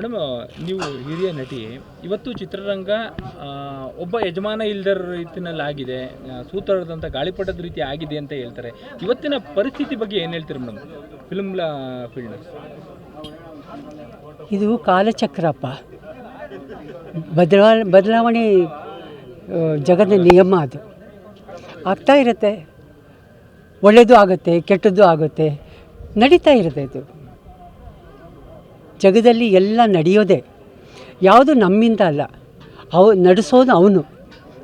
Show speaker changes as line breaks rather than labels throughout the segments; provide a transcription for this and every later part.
Madam ನೀವು ಹಿರಿಯ ನಟಿ, ಇವತ್ತು ಚಿತ್ರರಂಗ ಒಬ್ಬ ಯಜಮಾನ ಇಲ್ದರ ರೀತಿಯಲ್ಲಿ ಆಗಿದೆ ಸೂತ್ರದಂಥ ಗಾಳಿಪಟದ ರೀತಿ ಆಗಿದೆ ಅಂತ ಹೇಳ್ತಾರೆ. ಇವತ್ತಿನ ಪರಿಸ್ಥಿತಿ ಬಗ್ಗೆ ಏನು ಹೇಳ್ತೀರಿ ಮೇಡಮ್? ಫಿಲ್ಮ್ ಫೀಲ್ಡ್
ಇದು ಕಾಲಚಕ್ರಪ್ಪ. ಬದಲಾ ಬದಲಾವಣೆ ಜಗದ ನಿಯಮ ಅದು. ಆಗ್ತಾ ಇರುತ್ತೆ. ಒಳ್ಳೆಯದು ಆಗುತ್ತೆ, ಕೆಟ್ಟದ್ದು ಆಗುತ್ತೆ. ನಡೀತಾ ಇರುತ್ತೆ ಇದು. ಜಗದಲ್ಲಿ ಎಲ್ಲ ನಡೆಯೋದೆ ಯಾವುದು ನಮ್ಮಿಂದ ಅಲ್ಲ. ಅವ ನಡೆಸೋದು ಅವನು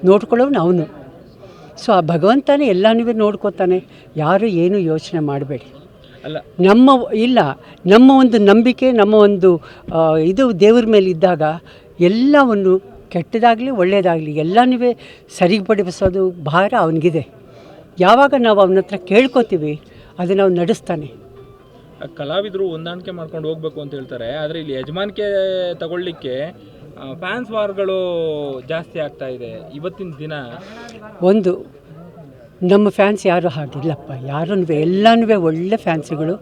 ನೋಡ್ಕೊಳ್ಳೋನು ಅವನು. ಸೊ ಆ ಭಗವಂತನೇ ಎಲ್ಲನೂ ನೋಡ್ಕೋತಾನೆ ಯಾರು ಏನು ಯೋಚನೆ ಮಾಡಬೇಡಿ.
ಅಲ್ಲ.
ನಮ್ಮ ಇಲ್ಲ ನಮ್ಮ ಒಂದು ನಂಬಿಕೆ ನಮ್ಮ ಒಂದು ಇದು ದೇವ್ರ ಮೇಲೆ ಇದ್ದಾಗ ಎಲ್ಲವನ್ನು ಕೆಟ್ಟದಾಗಲಿ ಒಳ್ಳೆಯದಾಗಲಿ ಎಲ್ಲನೂ ಸರಿಪಡಿಸೋದು ಭಾರ ಅವನಿಗಿದೆ. ಯಾವಾಗ ನಾವು ಅವನ ಹತ್ರ ಕೇಳ್ಕೊತೀವಿ ಅದನ್ನು ನಾವು ನಡೆಸ್ತಾನೆ.
ಕಲಾವಿದರು ಹೊಂದಾಣಿಕೆ ಮಾಡ್ಕೊಂಡು ಹೋಗ್ಬೇಕು ಅಂತ ಹೇಳ್ತಾರೆ. ಆದರೆ ಇಲ್ಲಿ ಯಜಮಾನಿಕೆ ತಗೊಳ್ಳಿಕ್ಕೆ ಫ್ಯಾನ್ಸ್ ವಾರ್ಗಳು ಜಾಸ್ತಿ ಆಗ್ತಾ ಇದೆ ಇವತ್ತಿನ ದಿನ.
ಒಂದು, ನಮ್ಮ ಫ್ಯಾನ್ಸ್ ಯಾರು ಹಾಗಿಲ್ಲಪ್ಪ. ಯಾರೂ ಎಲ್ಲನೂ ಒಳ್ಳೆ ಫ್ಯಾನ್ಸ್ಗಳು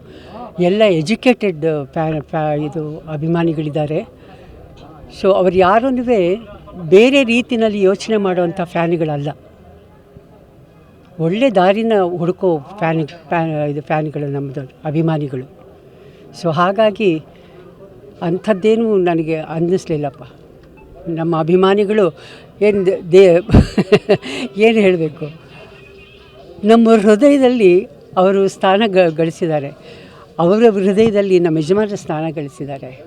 ಎಲ್ಲ ಎಜುಕೇಟೆಡ್ ಫ್ಯಾ ಫ್ಯಾ ಇದು ಅಭಿಮಾನಿಗಳಿದ್ದಾರೆ. ಸೊ ಅವ್ರು ಯಾರನ್ನೂ ಬೇರೆ ರೀತಿಯಲ್ಲಿ ಯೋಚನೆ ಮಾಡುವಂಥ ಫ್ಯಾನ್ಗಳಲ್ಲ ಒಳ್ಳೆ ದಾರಿನ ಹುಡುಕೋ ಫ್ಯಾನ್ ಫ್ಯಾನ್, ಇದು ಫ್ಯಾನ್ಗಳು ನಮ್ಮದು, ಅಭಿಮಾನಿಗಳು. ಸೊ ಹಾಗಾಗಿ ಅಂಥದ್ದೇನು ನನಗೆ ಅನ್ನಿಸ್ಲಿಲ್ಲಪ್ಪ. ನಮ್ಮ ಅಭಿಮಾನಿಗಳು ಏನು ದೇ ಏನು ಹೇಳಬೇಕು? ನಮ್ಮ ಹೃದಯದಲ್ಲಿ ಅವರು ಸ್ಥಾನ ಗಳಿಸಿದ್ದಾರೆ. ಅವರ ಹೃದಯದಲ್ಲಿ ನಮ್ಮ ಯಜಮಾನರ ಸ್ಥಾನ ಗಳಿಸಿದ್ದಾರೆ.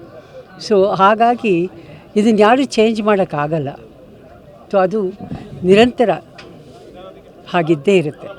ಸೊ ಹಾಗಾಗಿ ಇದನ್ನು ಯಾರೂ ಚೇಂಜ್ ಮಾಡೋಕ್ಕಾಗಲ್ಲ. ಸೊ ಅದು ನಿರಂತರ ಹಾಗಿದ್ದೇ ಇರುತ್ತೆ.